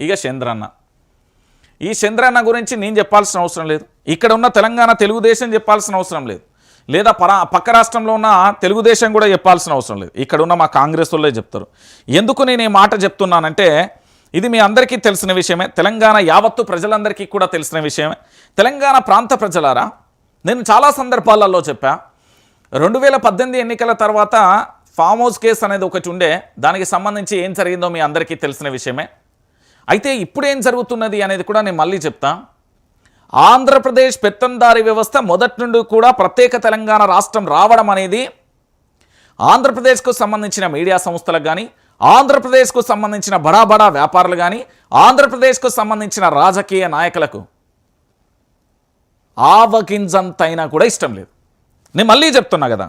ఇక చంద్రన్న. ఈ చంద్రన్న గురించి నేను చెప్పాల్సిన అవసరం లేదు. ఇక్కడ ఉన్న తెలంగాణ తెలుగుదేశం చెప్పాల్సిన అవసరం లేదు. లేదా పరా పక్క రాష్ట్రంలో ఉన్న తెలుగుదేశం కూడా చెప్పాల్సిన అవసరం లేదు. ఇక్కడ ఉన్న మా కాంగ్రెస్ వాళ్ళే చెప్తారు. ఎందుకు నేను ఈ మాట చెప్తున్నానంటే ఇది మీ అందరికీ తెలిసిన విషయమే. తెలంగాణ యావత్తు ప్రజలందరికీ కూడా తెలిసిన విషయమే. తెలంగాణ ప్రాంత ప్రజలారా నేను చాలా సందర్భాలలో చెప్పా. రెండు వేల పద్దెనిమిది ఎన్నికల తర్వాత ఫామ్ హౌస్ కేసు అనేది ఒకటి ఉండే. దానికి సంబంధించి ఏం జరిగిందో మీ అందరికీ తెలిసిన విషయమే. అయితే ఇప్పుడేం జరుగుతున్నది అనేది కూడా నేను మళ్ళీ చెప్తా. ఆంధ్రప్రదేశ్ పెత్తందారి వ్యవస్థ మొదటి నుండి కూడా ప్రత్యేక తెలంగాణ రాష్ట్రం రావడం అనేది ఆంధ్రప్రదేశ్కు సంబంధించిన మీడియా సంస్థలకు కానీ ఆంధ్రప్రదేశ్కు సంబంధించిన బడా బడా వ్యాపారులు కానీ ఆంధ్రప్రదేశ్కు సంబంధించిన రాజకీయ నాయకులకు ఆవగింజంతైనా కూడా ఇష్టం లేదు. నేను మళ్ళీ చెప్తున్నా కదా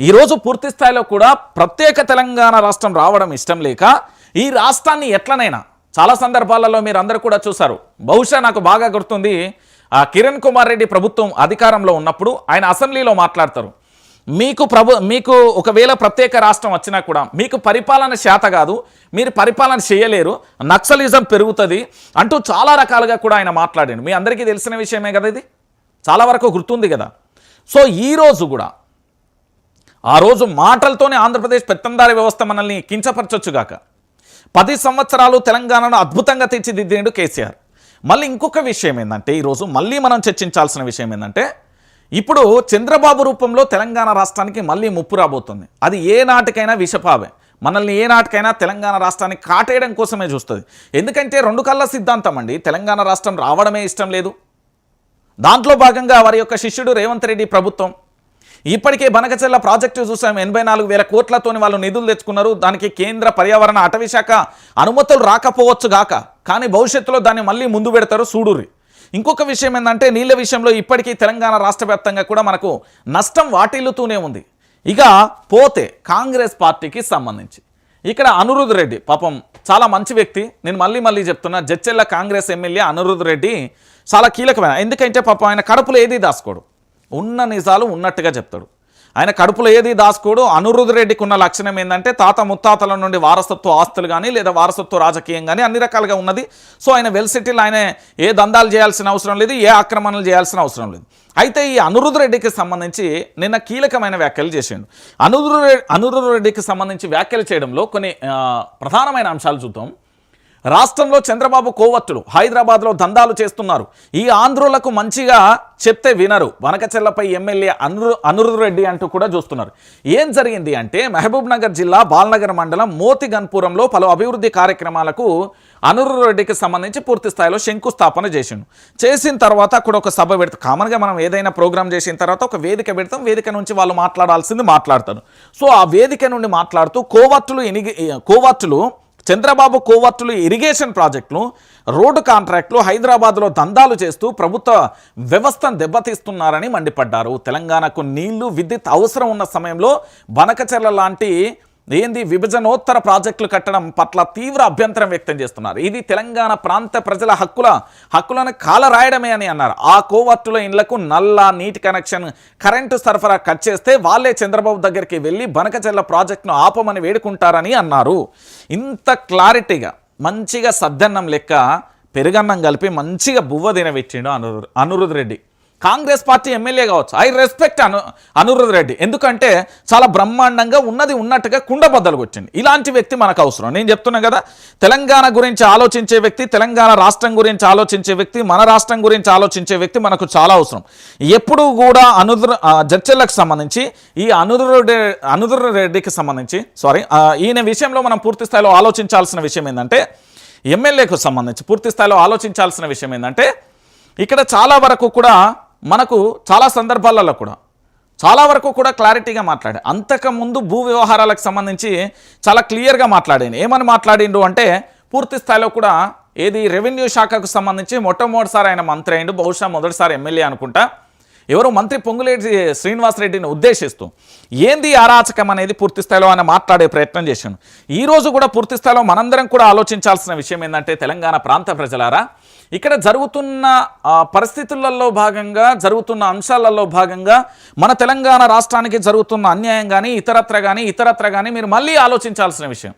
ఈరోజు పూర్తి స్థాయిలో కూడా ప్రత్యేక తెలంగాణ రాష్ట్రం రావడం ఇష్టం లేక ఈ రాష్ట్రాన్ని ఎట్లనైనా చాలా సందర్భాలలో మీరు అందరూ కూడా చూశారు. బహుశా నాకు బాగా గుర్తుంది ఆ కిరణ్ కుమార్ రెడ్డి ప్రభుత్వం అధికారంలో ఉన్నప్పుడు ఆయన అసెంబ్లీలో మాట్లాడతారు. మీకు ప్రభు మీకు ఒకవేళ ప్రత్యేక రాష్ట్రం వచ్చినా కూడా మీకు పరిపాలన శాత కాదు మీరు పరిపాలన చేయలేరు నక్సలిజం పెరుగుతుంది అంటూ చాలా రకాలుగా కూడా ఆయన మాట్లాడాడు. మీ అందరికీ తెలిసిన విషయమే కదా ఇది? చాలా వరకు గుర్తుంది కదా. సో ఈ రోజు కూడా ఆ రోజు మాటలతోనే ఆంధ్రప్రదేశ్ పెత్తందారి వ్యవస్థ మనల్ని కించపరచొచ్చుగాక పది సంవత్సరాలు తెలంగాణను అద్భుతంగా తీర్చిదిద్దేండు కేసీఆర్. మళ్ళీ ఇంకొక విషయం ఏంటంటే ఈరోజు మళ్ళీ మనం చర్చించాల్సిన విషయం ఏంటంటే ఇప్పుడు చంద్రబాబు రూపంలో తెలంగాణ రాష్ట్రానికి మళ్ళీ ముప్పు రాబోతుంది. అది ఏ నాటికైనా విషపావే. మనల్ని ఏ నాటికైనా తెలంగాణ రాష్ట్రాన్ని కాటేయడం కోసమే చూస్తుంది. ఎందుకంటే రెండు కళ్ళ సిద్ధాంతం అండి తెలంగాణ రాష్ట్రం రావడమే ఇష్టం లేదు. దాంట్లో భాగంగా వారి యొక్క శిష్యుడు రేవంత్ రెడ్డి ప్రభుత్వం. ఇప్పటికే బనకచెల్ల ప్రాజెక్టు చూసాం. ఎనభై నాలుగు వేల కోట్లతోని వాళ్ళు నిధులు తెచ్చుకున్నారు. దానికి కేంద్ర పర్యావరణ అటవీ శాఖ అనుమతులు రాకపోవచ్చు గాక. కానీ భవిష్యత్తులో దాన్ని మళ్ళీ ముందు పెడతారు సూడూరి. ఇంకొక విషయం ఏంటంటే నీళ్ళ విషయంలో ఇప్పటికీ తెలంగాణ రాష్ట్ర వ్యాప్తంగా కూడా మనకు నష్టం వాటిల్లుతూనే ఉంది. ఇక పోతే కాంగ్రెస్ పార్టీకి సంబంధించి. ఇక్కడ అనురుద్ రెడ్డి పాపం చాలా మంచి వ్యక్తి. నేను మళ్ళీ మళ్ళీ చెప్తున్నా జడ్చెల్ల కాంగ్రెస్ ఎమ్మెల్యే అనురుద్ రెడ్డి చాలా కీలకమైన ఎందుకంటే పాపం ఆయన కడుపులో ఏది దాసుకోడు ఉన్న నిజాలు ఉన్నట్టుగా చెప్తాడు. ఆయన కడుపులో ఏది దాచుకోడు. అనురుధ రెడ్డికి ఉన్న లక్షణం ఏంటంటే తాత ముత్తాతల నుండి వారసత్వ ఆస్తులు కానీ లేదా వారసత్వ రాజకీయం కానీ అన్ని రకాలుగా ఉన్నది. సో ఆయన వెల్ సిటీలు ఆయన ఏ దందాలు చేయాల్సిన అవసరం లేదు ఏ ఆక్రమణలు చేయాల్సిన అవసరం లేదు. అయితే ఈ అనురుధ రెడ్డికి సంబంధించి నిన్న కీలకమైన వ్యాఖ్యలు చేసిండు. అనిరుద్ అనురుధ రెడ్డికి సంబంధించి వ్యాఖ్యలు చేయడంలో కొన్ని ప్రధానమైన అంశాలు చూద్దాం. రాష్ట్రంలో చంద్రబాబు కోవత్తులు హైదరాబాద్లో దందాలు చేస్తున్నారు. ఈ ఆంధ్రులకు మంచిగా చెప్తే వినరు. వనకచెల్లపై ఎమ్మెల్యే అను అనురు రెడ్డి అంటూ కూడా చూస్తున్నారు. ఏం జరిగింది అంటే మహబూబ్ నగర్ జిల్లా బాల్నగర్ మండలం మోతిగన్పురంలో పలు అభివృద్ధి కార్యక్రమాలకు అనురు రెడ్డికి సంబంధించి పూర్తి స్థాయిలో శంకుస్థాపన చేసిండు. చేసిన తర్వాత అక్కడ ఒక సభ పెడతాం కామన్గా మనం ఏదైనా ప్రోగ్రామ్ చేసిన తర్వాత ఒక వేదిక పెడతాం. వేదిక నుంచి వాళ్ళు మాట్లాడాల్సింది మాట్లాడతారు. సో ఆ వేదిక నుండి మాట్లాడుతూ కోవత్తులు ఎనిగి కోవత్తులు చంద్రబాబు కోవర్టులు ఇరిగేషన్ ప్రాజెక్టులు రోడ్డు కాంట్రాక్టులు హైదరాబాద్లో దందాలు చేస్తూ ప్రభుత్వ వ్యవస్థను దెబ్బతీస్తున్నారని మండిపడ్డారు. తెలంగాణకు నీళ్ళు విద్యుత్ అవసరం ఉన్న సమయంలో బనకచెర్ల లాంటి ఏంది? విభజనోత్తర ప్రాజెక్టులు కట్టడం పట్ల తీవ్ర అభ్యంతరం వ్యక్తం చేస్తున్నారు. ఇది తెలంగాణ ప్రాంత ప్రజల హక్కుల హక్కులను కాలరాయడమే అని అన్నారు. ఆ కోవర్టుల ఇండ్లకు నల్ల నీటి కనెక్షన్ కరెంటు సరఫరా కట్ చేస్తే వాళ్ళే చంద్రబాబు దగ్గరికి వెళ్ళి బనకచెల్ల ప్రాజెక్టును ఆపమని వేడుకుంటారని అన్నారు. ఇంత క్లారిటీగా మంచిగా సద్దన్నం లెక్క పెరుగన్నం కలిపి మంచిగా బువ్వ తినబెట్టిండు అనురు Anirudh Reddy. Congress party MLA కావచ్చు. ఐ రెస్పెక్ట్ అను అనిరుద్ రెడ్డి. ఎందుకంటే చాలా బ్రహ్మాండంగా ఉన్నది ఉన్నట్టుగా కుండబద్దలు కొట్టింది. ఇలాంటి వ్యక్తి మనకు అవసరం. నేను చెప్తున్నా కదా తెలంగాణ గురించి ఆలోచించే వ్యక్తి తెలంగాణ రాష్ట్రం గురించి ఆలోచించే వ్యక్తి మన రాష్ట్రం గురించి ఆలోచించే వ్యక్తి మనకు చాలా అవసరం. ఎప్పుడు కూడా అనుద్ర జడ్చెల్లకు సంబంధించి ఈ అనురుద్ అనురుద్ రెడ్డికి సంబంధించి సారీ ఈయన విషయంలో మనం పూర్తి స్థాయిలో ఆలోచించాల్సిన విషయం ఏంటంటే ఎమ్మెల్యేకు సంబంధించి పూర్తి స్థాయిలో ఆలోచించాల్సిన విషయం ఏంటంటే ఇక్కడ చాలా వరకు కూడా మనకు చాలా సందర్భాలలో కూడా చాలా వరకు కూడా క్లారిటీగా మాట్లాడే అంతకుముందు భూ వ్యవహారాలకు సంబంధించి చాలా క్లియర్గా మాట్లాడాను ఏమని మాట్లాడిండు అంటే పూర్తి స్థాయిలో కూడా ఏది రెవెన్యూ శాఖకు సంబంధించి మొట్టమొదటిసారి ఆయన మంత్రి అయిండు. బహుశా మొదటిసారి ఎమ్మెల్యే అనుకుంటా. ఎవరు మంత్రి పొంగులేటి శ్రీనివాసరెడ్డిని ఉద్దేశిస్తూ ఏంది అరాచకం అనేది పూర్తి స్థాయిలో ఆయన మాట్లాడే ప్రయత్నం చేశాను ఈరోజు కూడా పూర్తి స్థాయిలో మనందరం కూడా ఆలోచించాల్సిన విషయం ఏంటంటే తెలంగాణ ప్రాంత ప్రజలారా ఇక్కడ జరుగుతున్న పరిస్థితులలో భాగంగా జరుగుతున్న అంశాలలో భాగంగా మన తెలంగాణ రాష్ట్రానికి జరుగుతున్న అన్యాయం కానీ ఇతరత్ర కానీ ఇతరత్ర కానీ మీరు మళ్ళీ ఆలోచించాల్సిన విషయం.